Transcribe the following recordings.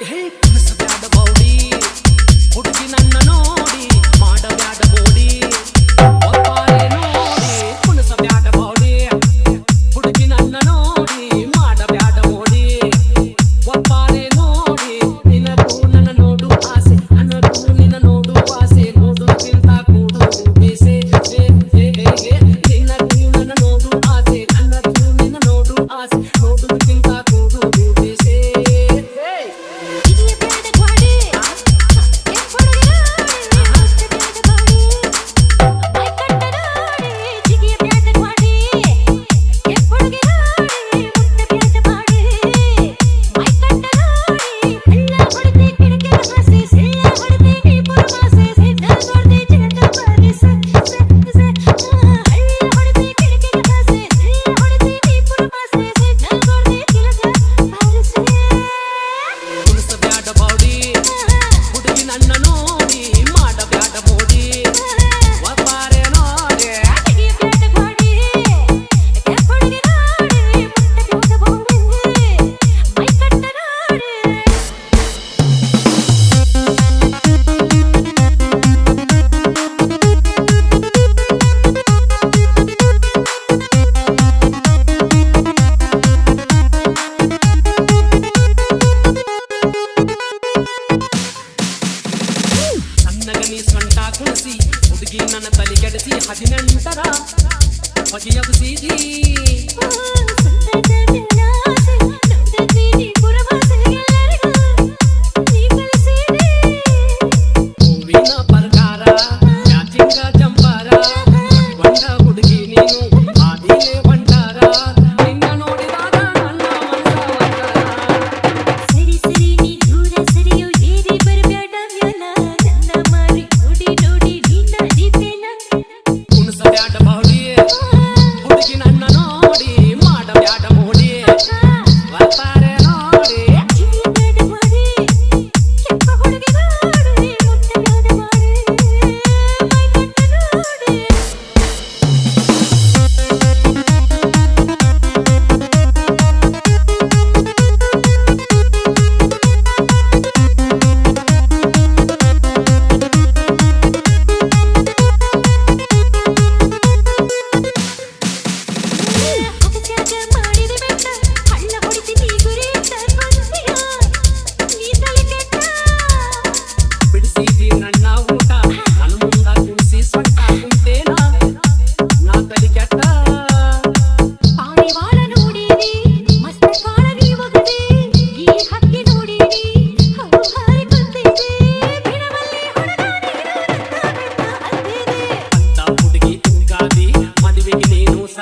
ಹೇ ಕನಸು ಬ್ಯಾಡ ಬೌಡಿ ಹುಡುಗಿನ ಸೊಂಟ ಕುಣಿಸಿ ಹುಡುಗಿ ನನ್ನ ತಲೆಗೆಡಿಸಿ ಹದಿನೆಂಟರ ಬಗೆಯದು ಸೀದಿ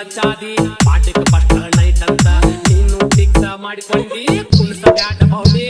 ಹಚ್ಚಾದಿ ಪಾಠಕ್ಕೆ ಪಟ್ಟ ನೈಟ್ ಅಂತ ನೀನು ಫಿಕ್ಸ ಮಾಡಿಕೊಂಡಿ. ಕುಣಿಸ ಬ್ಯಾಟ ಬಾವಿ